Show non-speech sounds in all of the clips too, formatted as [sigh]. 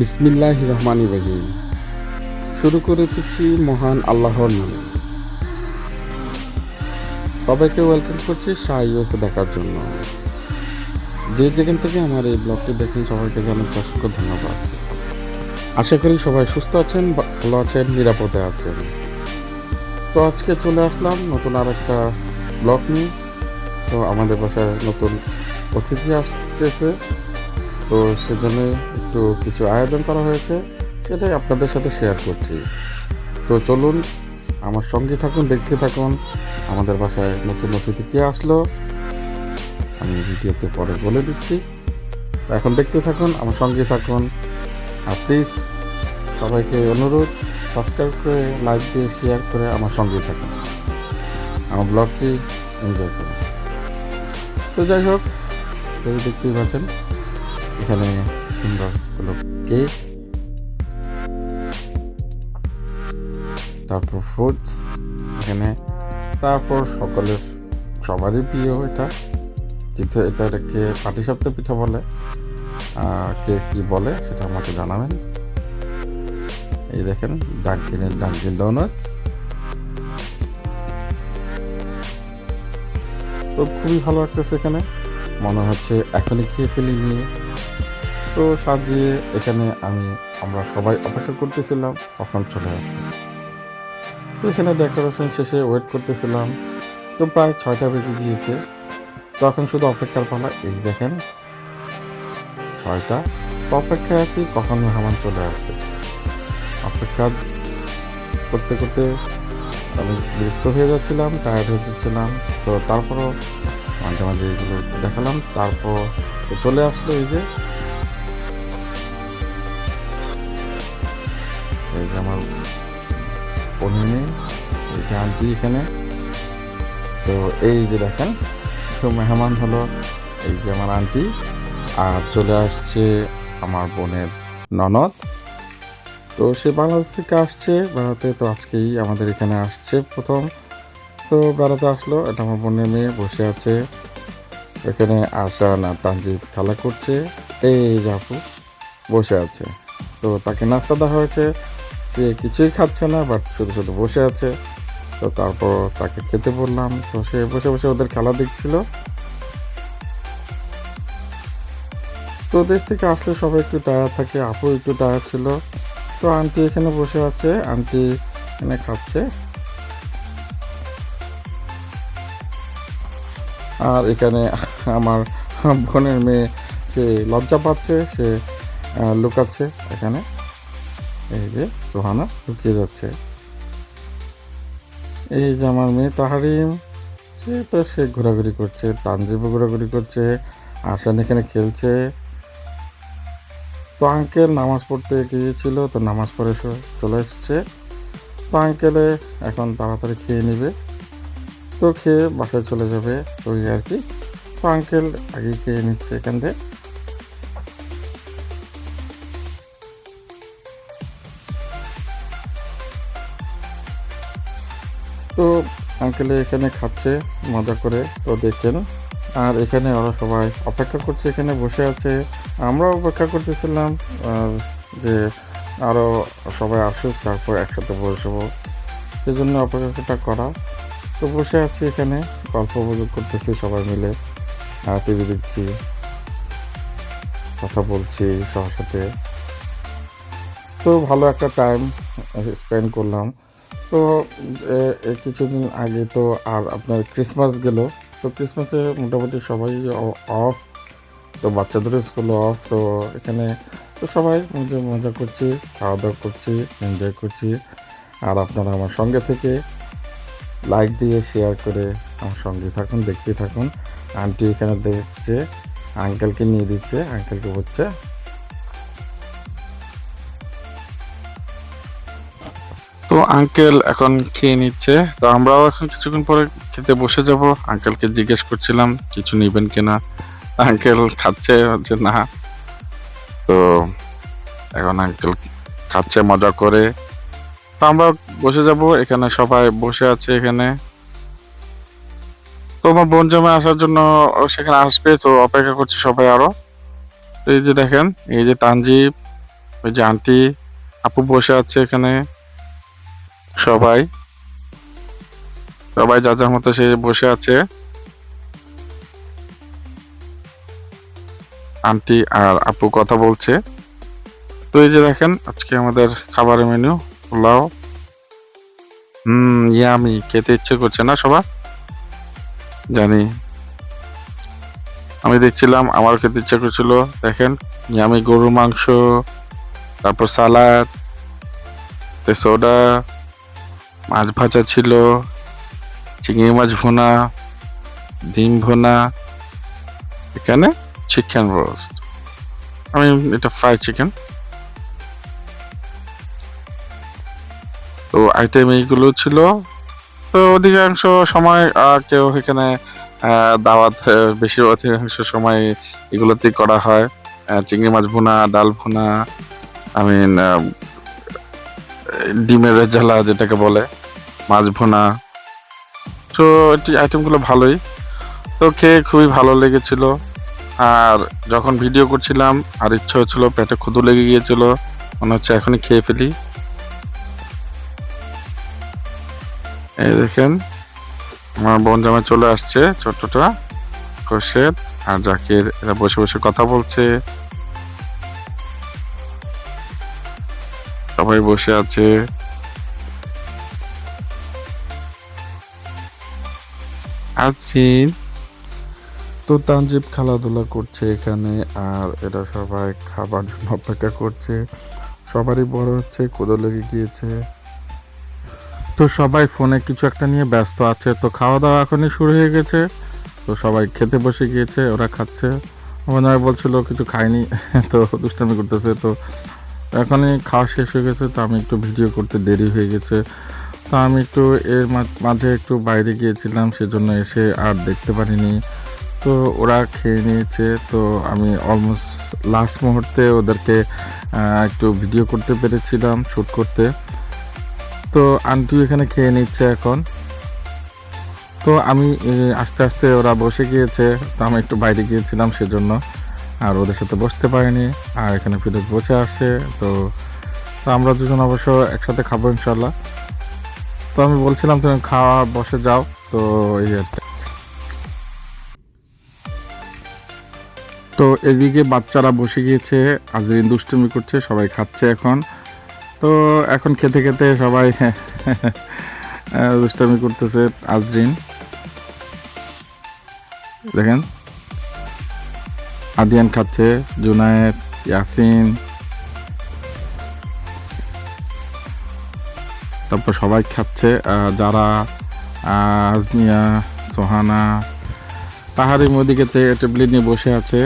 বিসমিল্লাহ রহমান রহিম শুরু করে দিচ্ছি মহান আল্লাহর নামে। সবাইকে ওয়েলকাম করছি ইউএসএ দেখার জন্য। যে যেখান থেকে আমার এই ব্লগটি দেখেন, সবাইকে জানাচ্ছি অসংখ্য ধন্যবাদ। আশা করি সবাই সুস্থ আছেন ভালো আছেন, নিরাপদে আছেন। তো আজকে চলে আসলাম নতুন আর একটা ব্লগ নিয়ে। তো আমাদের বাসায় নতুন অতিথি আসতেছে তো সেজন্য একটু কিছু আয়োজন করা হয়েছে, সেটাই আপনাদের সাথে শেয়ার করছি। তো চলুন, আমার সঙ্গে থাকুন, দেখতে থাকুন, আমাদের বাসায় নতুন অতিথি কে আসলো, আমি ভিডিওতে পরে বলে দিচ্ছি। এখন দেখতে থাকুন, আমার সঙ্গে থাকুন, আর প্লিজ সবাইকে অনুরোধ সাবস্ক্রাইব করে লাইক দিয়ে শেয়ার করে আমার সঙ্গে থাকুন। আমার ব্লগটি এনজয় করুন। তো যাই হোক দেখতেই পাচ্ছেন এখানে কেক তারপর ফ্রুটস এখানে তারপর সকলের সবারই প্রিয় এটা। যেহেতু এটা এটাকে পাটিসাপ্তা পিঠা বলে। কে কি বলে সেটা আমাকে জানাবেন। এই দেখেন ডাঙ্কিনের ডাঙ্কিন ডোনাট তো খুবই ভালো লাগতেছে এখানে। মনে হচ্ছে এখনই খেয়ে ফেলি নিয়ে তো সাজিয়ে এখানে আমি, আমরা সবাই অপেক্ষা করতেছিলাম, কখন চলে আসবে। তো এখানে ডেকোরেশন শেষে ওয়েট করতেছিলাম। তো প্রায় ছয়টা বেজে গিয়েছে। তখন শুধু অপেক্ষার পালা এই দেখেন, ছয়টা। তো অপেক্ষায় আছি, কখন মেহমান চলে আসবে। অপেক্ষা করতে করতে আমি বিরক্ত হয়ে যাচ্ছিলাম টায়ার্ড হয়ে যাচ্ছিলাম। তো তারপরও মাঝে মাঝে এগুলো দেখালাম। তারপর চলে আসলো এই যে যে আমার যে আন্টি এখানে। তো এই যে দেখেন, তো মেহমান হলো এই যে আমার আন্টি, আর চলে আসছে আমার বোনের ননদ। তো সে বাংলাদেশ থেকে আসছে, বেড়াতে তো আজকেই আমাদের এখানে আসছে প্রথম। তো বেড়াতে আসলো, এটা আমার বোনের মেয়ে বসে আছে। এখানে আসা না তানজিব খেলা করছে। এই যে বসে আছে। তো তাকে নাস্তা দেওয়া হয়েছে। সে কিছুই খাচ্ছে না বাট শুধু শুধু বসে আছে। তো তারপর তাকে খেতে বললাম, তো সে বসে বসে ওদের খেলা দেখছিল। তো দেশ থেকে আসলে সবাই একটু টায়ার থাকে, আপু একটু টায়ার ছিল। তো আন্টি এখানে বসে আছে আন্টি এখানে খাচ্ছে। আর এখানে আমার বোনের মেয়ে, সে লজ্জা পাচ্ছে, সে লুকাচ্ছে এখানে। এই যে সোহানা লুকিয়ে যাচ্ছে। এই যে আমার মেয়ে তাহারিম, সে তো সে ঘোরাঘুরি করছে, তানজিবও ঘোরাঘুরি করছে আসান এখানে খেলছে। তো আঙ্কেল নামাজ পড়তে গিয়েছিল, তো নামাজ পড়ে চলে এসছে। তো আঙ্কেলে এখন তাড়াতাড়ি খেয়ে নেবে। তো খেয়ে বাসায় চলে যাবে তো আর কি। তো আঙ্কেল আগে খেয়ে নিচ্ছে এখান থেকে তো আঙ্কেলে এখানে খাচ্ছে, মজা করে। তো দেখেন, আর এখানে ওরা সবাই অপেক্ষা করছে, এখানে বসে আছে। আমরাও অপেক্ষা করতেছিলাম, আর যে আরও সবাই আসুক, তারপর একসাথে বসবো। সেজন্য অপেক্ষাটা করা। তো বসে আছি এখানে, গল্প গুজব করতেছি সবাই মিলে। আর টিভি দেখছি, কথা বলছি সবার সাথে। তো ভালো একটা টাইম স্পেন্ড করলাম। তো কিছুদিন আগে তো আর আপনার ক্রিসমাস গেল। তো ক্রিসমাসে মোটামুটি সবাই অফ তো বাচ্চাদেরও স্কুল অফ তো এখানে তো সবাই মজা মজা করছি খাওয়া দাওয়া করছি এনজয় করছি। আর আপনারা আমার সঙ্গে থেকে লাইক দিয়ে শেয়ার করে আমার সঙ্গে থাকুন, দেখতে থাকুন। আন্টি এখানে দেখছে আঙ্কেলকে নিয়ে দিচ্ছে আঙ্কেলকে বলছে তো আঙ্কেল এখন খেয়ে নিচ্ছে। তো আমরাও এখন কিছুক্ষণ পরে খেতে বসে যাব। আঙ্কেলকে জিজ্ঞেস করছিলাম, কিছু নেবেন কিনা? আঙ্কেল খাচ্ছে হচ্ছে না। তো এখন আঙ্কেল খাচ্ছে, মজা করে। তো আমরা বসে যাব, এখানে সবাই বসে আছে এখানে। তো আমার বোন জমে আসার জন্য সেখানে আসবে, তো অপেক্ষা করছে সবাই আরও। এই যে দেখেন, এই যে তানজিব, ওই যে আন্টি আপু বসে আছে এখানে। সবাই। সবাই যা যার মতো সে বসে আছে। আন্টি আর আপু কথা বলছে। তো এই যে দেখেন, আজকে আমাদের খাবারের মেনু পোলাও। হুম, ইয়ামি, খেতে ইচ্ছে করছে না সবার? জানি। আমি দেখছিলাম আমার খেতে ইচ্ছে করছিল। দেখেন, ইয়ামি গরুর মাংস, তারপর সালাদ সোডা মাছ ভাজা ছিল, চিংড়ি মাছ ভোনা, ডিম ভুনা, এখানে চিকেন রোস্ট আমি এটা ফ্রাই চিকেন তো আইটেম এইগুলো ছিল। তো অধিকাংশ সময় কেউ এখানে দাওয়াত বেশি অধিকাংশ সময় এগুলোতেই করা হয়। চিংড়ি মাছ ভুনা, ডাল ভুনা আই মিন ডিমের রেজালা যেটাকে বলে, মাছ ভোনা। তো এটি আইটেমগুলো ভালোই। তো খেয়ে খুবই ভালো লেগেছিল। আর যখন ভিডিও করছিলাম, আর ইচ্ছে হচ্ছিল পেটে ক্ষুদু লেগে গিয়েছিল, মনে হচ্ছে এখনই খেয়ে ফেলি। এই দেখেন, আমার বোন জামা চলে আসছে ছোট্টটা খোরশেদ আর জাকির, এরা বসে বসে কথা বলছে। সবাই বসে আছে। তো তানজিব খেলাধুলা করছে এখানে আর এরা সবাই খাবার জন্য অপেক্ষা করছে। সবারই বড় হচ্ছে কোদো লেগে গিয়েছে। তো সবাই ফোনে কিছু একটা নিয়ে ব্যস্ত আছে, তো খাওয়া দাওয়া এখনই শুরু হয়ে গেছে। তো সবাই খেতে বসে গিয়েছে, ওরা খাচ্ছে। হয় বলছিল কিছু খায়নি, [laughs] তো দুষ্টামি করতেছে, তো এখনই খাওয়া শেষ হয়ে গেছে, তো আমি একটু ভিডিও করতে দেরি হয়ে গেছে। তো আমি একটু এর মাঝে একটু বাইরে গিয়েছিলাম, সেজন্য এসে আর দেখতে পারিনি। তো ওরা খেয়ে নিয়েছে, তো আমি অলমোস্ট লাস্ট মুহূর্তে ওদেরকে একটু ভিডিও করতে পেরেছিলাম শ্যুট করতে। তো আন্টি এখানে খেয়ে নিচ্ছে এখন। তো আমি আস্তে আস্তে ওরা বসে গিয়েছে, তো আমি একটু বাইরে গিয়েছিলাম, সেজন্য। আর ওদের সাথে বসতে পারিনি, আর এখানে ফিরোজ বসে আসছে তো আমরা দুজন অবশ্য একসাথে খাব ইনশাল্লাহ তো আমি বলছিলাম তুমি খাওয়া, বসে যাও, তো এই আর তো এদিকে বাচ্চারা বসে গিয়েছে, আজরিন দুষ্টুমি করছে, সবাই খাচ্ছে এখন। তো এখন খেতে খেতে সবাই [laughs] দুষ্টামি করতেছে আজরিন। দেখেন আদিয়ান খাচ্ছে, জুনায়েদ, ইয়াসিন। তারপর সবাই খাচ্ছে যারা আজমিয়া, সোহানা পাহাড়ি মোদিকে টেবলি নিয়ে বসে আছে।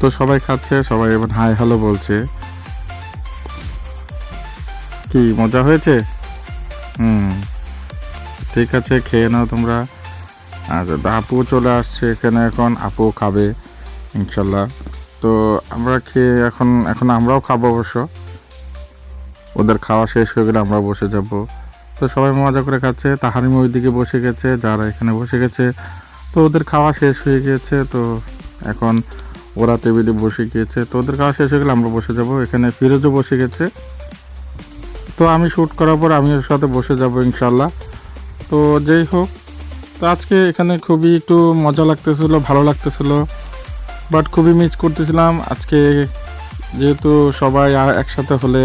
তো সবাই খাচ্ছে, সবাই এবার হাই হ্যালো বলছে। কি, মজা হয়েছে? হুম। ঠিক আছে, খেয়ে নাও তোমরা। আচ্ছা তা আপু চলে আসছে এখানে এখন, আপু খাবে, ইনশাল্লাহ। তো আমরা খেয়ে এখন এখন আমরাও খাব অবশ্য। ওদের খাওয়া শেষ হয়ে গেলে আমরা বসে যাব। তো সবাই মজা করে খাচ্ছে, তাহারিম ওইদিকে বসে গেছে, যারা এখানে বসে গেছে, তো ওদের খাওয়া শেষ হয়ে গিয়েছে, তো এখন ওরা টেবিলে বসে গিয়েছে। তো ওদের খাওয়া শেষ হয়ে গেলে আমরা বসে যাব, এখানে ফিরোজও বসে গেছে। তো আমি শ্যুট করার পর আমি ওর সাথে বসে যাব, ইনশাল্লাহ। তো যেই হোক তো আজকে এখানে খুবই একটু মজা লাগতেছিলো, ভালো লাগতেছিলো বাট খুবই মিস করতেছিলাম। আজকে যেহেতু সবাই আর একসাথে হলে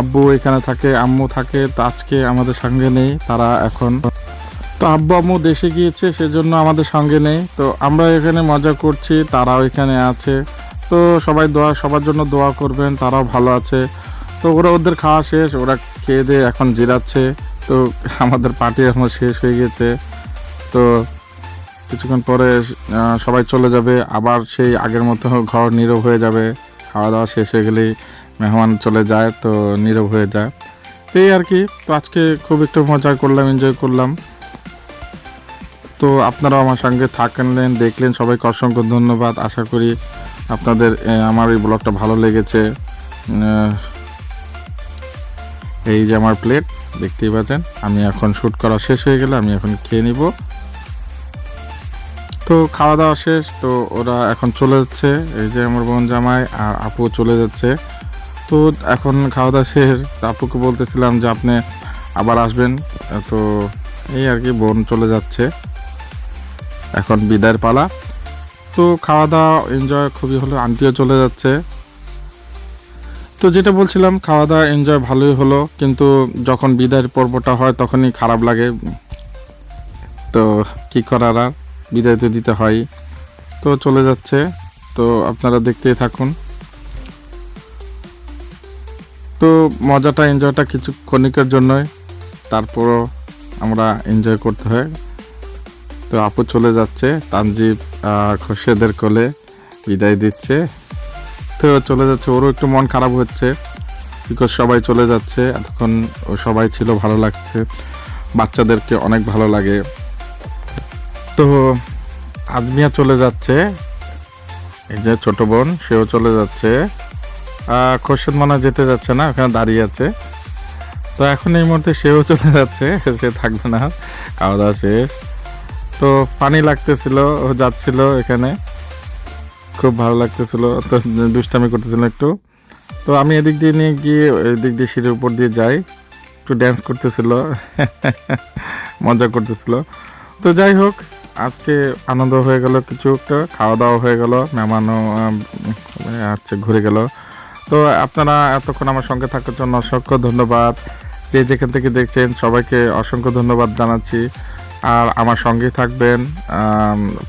আব্বু এখানে থাকে, আম্মু থাকে, তো আজকে আমাদের সঙ্গে নেই, তারা এখন। তো আব্বু আম্মু দেশে গিয়েছে, সেজন্য আমাদের সঙ্গে নেই। তো আমরা এখানে মজা করছি, তারাও এখানে আছে। তো সবাই দোয়া, সবার জন্য দোয়া করবেন, তারাও ভালো আছে। তো ওরা ওদের খাওয়া শেষ, ওরা খেয়ে দিয়ে এখন জিরাচ্ছে। তো আমাদের পার্টি এখন শেষ হয়ে গেছে। তো কিছুক্ষণ পরে সবাই চলে যাবে। আবার সেই আগের মতো ঘর নীরব হয়ে যাবে। খাওয়া দাওয়া শেষ হয়ে গেলেই মেহমান চলে যায়, তো নীরব হয়ে যায়। তো এই আর কি। তো আজকে খুব একটু মজা করলাম এনজয় করলাম। তো আপনারাও আমার সঙ্গে থাকলেন, দেখলেন। সবাইকে অসংখ্য ধন্যবাদ। আশা করি আপনাদের আমার এই ব্লগটা ভালো লেগেছে। এই যে আমার প্লেট দেখতেই পাচ্ছেন। আমি এখন শ্যুট করা শেষ হয়ে গেলে, আমি এখন খেয়ে নিব। তো খাওয়া দাওয়া শেষ, তো ওরা এখন চলে যাচ্ছে। এই যে আমার বোন জামাই আর আপু চলে যাচ্ছে। তো এখন খাওয়া দাওয়া শেষ। আপুকে বলতেছিলাম যে আপনি আবার আসবেন। তো এই আর কি, বোন চলে যাচ্ছে। এখন বিদায়ের পালা। তো খাওয়া দাওয়া এনজয় খুবই হলো। আন্টিও চলে যাচ্ছে। তো যেটা বলছিলাম, খাওয়া দাওয়া এনজয় ভালোই হলো। কিন্তু যখন বিদায়ের পর্বটা হয়, তখনই খারাপ লাগে। তো কি করার আর? বিদায় তো দিতে হয়। তো চলে যাচ্ছে। তো আপনারা দেখতেই থাকুন। তো মজাটা এনজয়টা কিছু ক্ষণিকের জন্যই। তারপরও আমরা এনজয় করতে হয়। তো আপু চলে যাচ্ছে। তানজিব খোরশেদের কোলে বিদায় দিচ্ছে। তো চলে যাচ্ছে। ওরও একটু মন খারাপ হচ্ছে। বিকজ সবাই চলে যাচ্ছে। এতক্ষণ ও সবাই ছিল ভালো লাগছে। বাচ্চাদেরকে অনেক ভালো লাগে। তো আজমিয়া চলে যাচ্ছে। এই যে ছোট বোন, সেও চলে যাচ্ছে। খোরশেদ মনে যেতে যাচ্ছে না ওখানে দাঁড়িয়ে আছে। তো এখন এই মুহূর্তে সেও [laughs] চলে যাচ্ছে, সে থাকবে না, খাওয়া দাওয়া শেষ। তো পানি লাগতেছিল, ও যাচ্ছিল এখানে। খুব ভালো লাগতেছিল, তো দুষ্টামি করতেছিল একটু। তো আমি এদিক দিয়ে নিয়ে গিয়ে, এদিক দিয়ে সিঁড়ির উপর দিয়ে যাই। একটু ড্যান্স করতেছিল, [laughs] মজা করতেছিল। তো যাই হোক আজকে আনন্দ হয়ে গেল কিছু একটা খাওয়া দাওয়া হয়ে গেল মেহমানও আহ, আচ্ছা ঘুরে গেল। তো আপনারা এতক্ষণ আমার সঙ্গে থাকার জন্য অসংখ্য ধন্যবাদ। যে যেখান থেকে দেখছেন সবাইকে অসংখ্য ধন্যবাদ জানাচ্ছি। আর আমার সঙ্গেই থাকবেন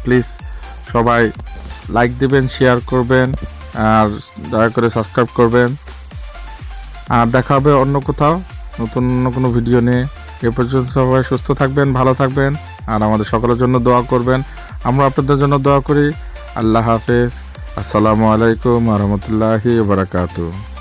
প্লিজ সবাই লাইক দিবেন শেয়ার করবেন আর দয়া করে সাবস্ক্রাইব করবেন। আর দেখা হবে অন্য কোথাও নতুন অন্য কোনো ভিডিও নিয়ে। এ পর্যন্ত সবাই সুস্থ থাকবেন ভালো থাকবেন। আর আমাদের সকলের জন্য দোয়া করবেন। আমরা আপনাদের জন্য দোয়া করি। আল্লাহ হাফেজ। আসসালামু আলাইকুম রহমতুল্লাহি বারাকাতু